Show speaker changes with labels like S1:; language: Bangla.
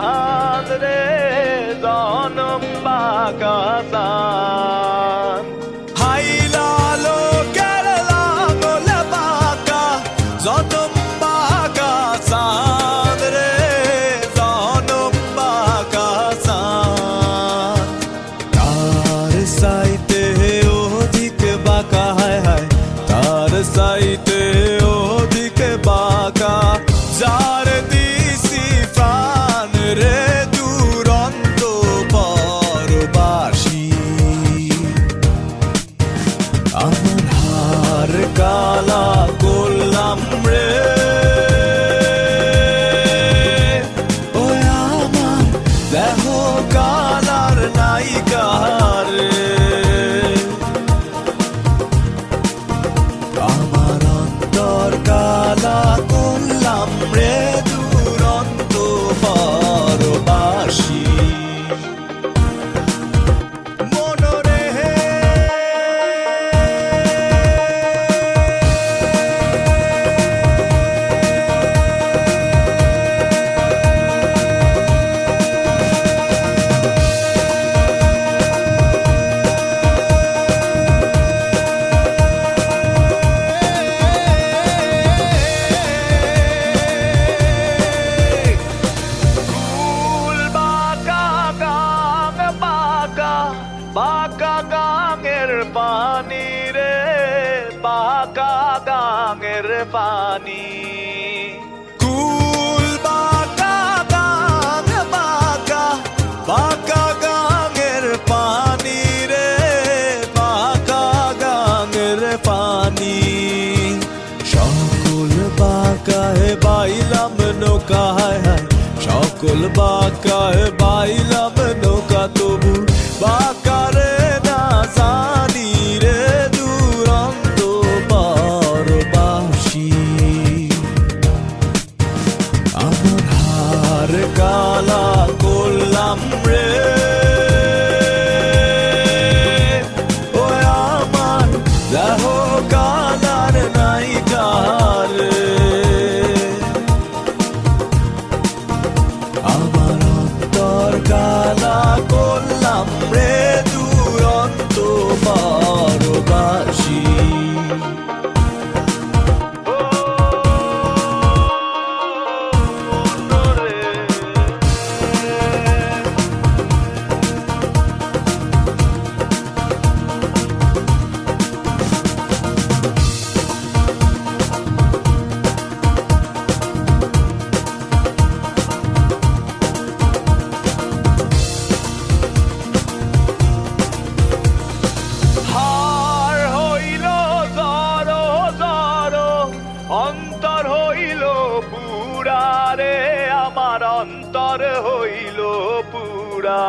S1: চাঁদ রে জনম বাঁকা চাঁদ হাইলালো কেরলা গোলে বাঁকা জনম বাঁকা রে, জনম চাঁদ তার সাইতে অধিক বাঁকা, হায় হায়। তার সাইতে অধিক বাঁকা, যার আমার বাঁকা গাঙের পানি রে বাঁকা গাঙের পানি। কুল পানি রে গাঙের পানি। সকল বাঁকায় বাইলাম নৌকা হায় সকল বাঁকায় বাইলাম নৌকা তবু আমার কালা করলাম রে। দেহ পুরা রে আমার অন্তর হইল পুরা।